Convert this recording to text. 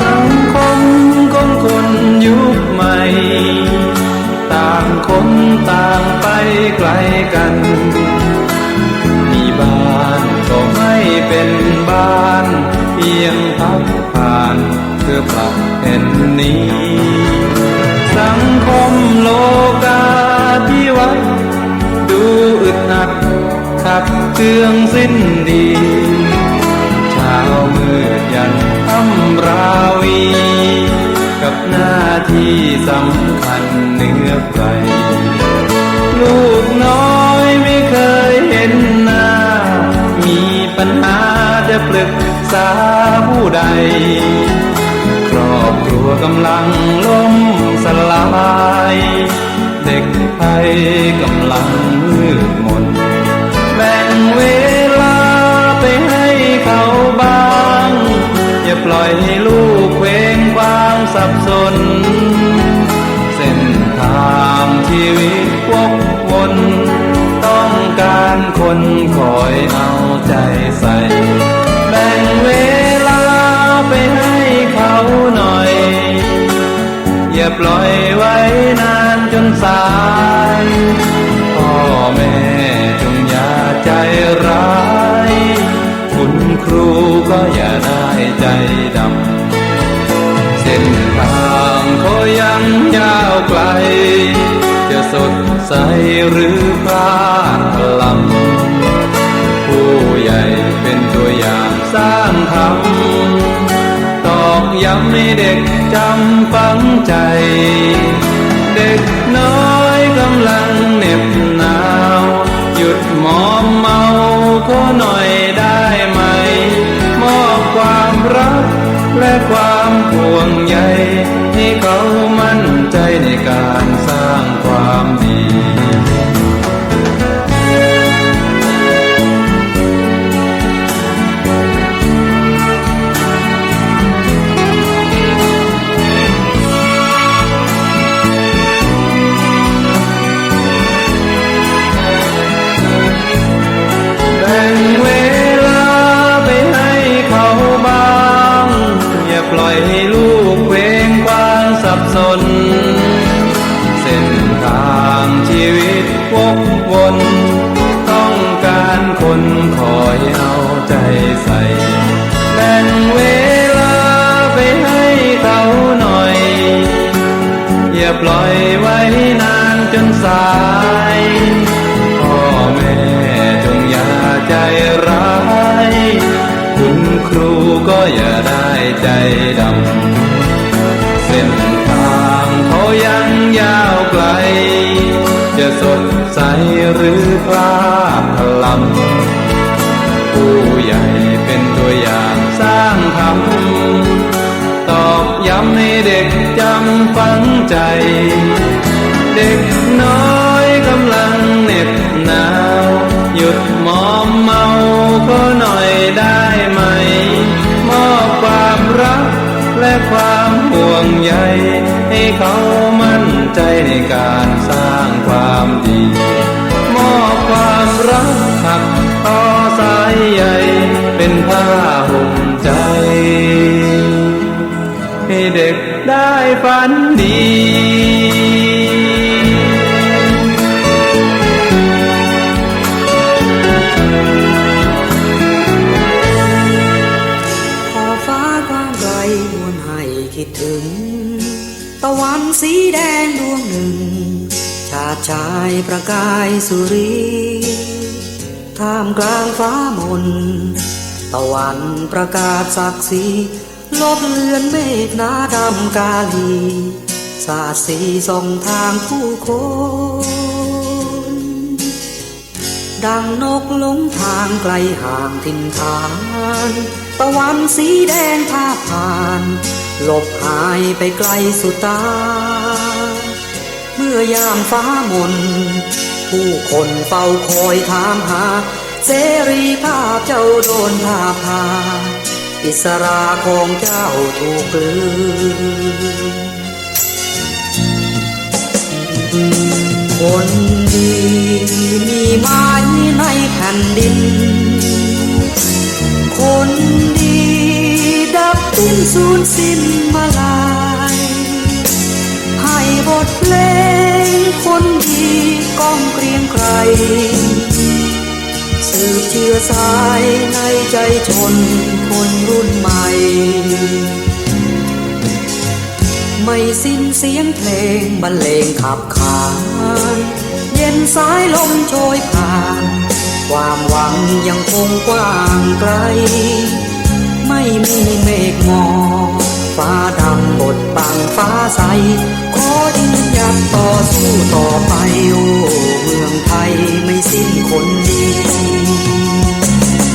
สังคมคนยุคใหม่ต่างคนต่างไปไกลกัน มีบ้านก็ไม่เป็นบ้าน เพียงพักผ่านเพื่อปรับแผ่นนี้ ขัดเคืองสิ้นดีเช้ามืดยันค่ำราวี กับหน้าที่สำคัญเหนือใครลูกน้อยไม่เคยเห็นหน้า มีปัญหาจะปรึกษาผู้ใด ครอบครัวกำลังล่มสลาย เด็กภัยกำลัง ให้ลูกเคว้งคว้างสับสน เส้นทางชีวิตวกวนต้องการคนคอยเอาใจใส่แบ่งเวลาไปให้เขาหน่อย อย่าปล่อยไว้นานจนสายพ่อแม่จงอย่าใจร้าย คุณครูก็อย่าได้ ใจดำ เส้นทางเขายังยาวไกล จะสดใสหรือพลาดพลัมผู้ใหญ่เป็นตัวอย่างสร้างธรรมตอกย้ำให้เด็กจำฝังใจ เด็กน้อย ความห่วงใย สน เส้นทางชีวิตวกวนต้องการคนคอยเอาใจใส่แบ่งเวลาไปให้เขาหน่อย อย่าปล่อยไว้นานจนสายพ่อแม่จงอย่าใจร้าย คุณครูก็อย่าได้ใจ สดใสหรือพลาพลัมผู้ใหญ่เป็นตัวอย่างสร้างธรรมตอกย้ำให้เด็กจำฝังใจ เด็กน้อยกำลังเหน็บหนาว หยุดมอมเมาก็หน่อยได้ไหม มอบความรักและความห่วงใยให้เขามั่นใจในการสร้าง ความดี มอบความรักหักต่อสายใยเป็นผ้าห่มใจ ให้เด็กได้ฝันดีขอฟ้ากว้างไกลมวนให้คิดถึง ตะวันสีแดงดวงหนึ่งาติชายประกายสุรี ท่ามกลางฟ้ามน ตะวันประกาศศักดิ์ศรีลบเลือนเมฆหนาดำกาลีสาดสีส่องทางผู้คน ดังนกหลงทางไกลห่างถิ่นฐาน ตะวันสีแดงพาผ่าน หลบหายไปไกลสุดตา อยามฟ้ามน ผู้คนเฝ้าคอยถามหา เสรีภาพเจ้าโดนพาพา อิสราของเจ้าถูกลืนคนดีมีไหม้ในแผ่นดิน คนดีดับดิ้นสูญสิ้นมาลายให้บทเพลง ก้องเกรียงไกรสืบเชื้อสายในใจชนคนรุ่นใหม่ ไม่สิ้นเสียงเพลงบรรเลงขับขานเย็นสายลมโชยผ่าน ความหวังยังคงกว้างไกล ไม่มีเมฆหมอกฟ้าดำบดบังฟ้าใส ขอยืนหยัดต่อสู้ต่อไปอ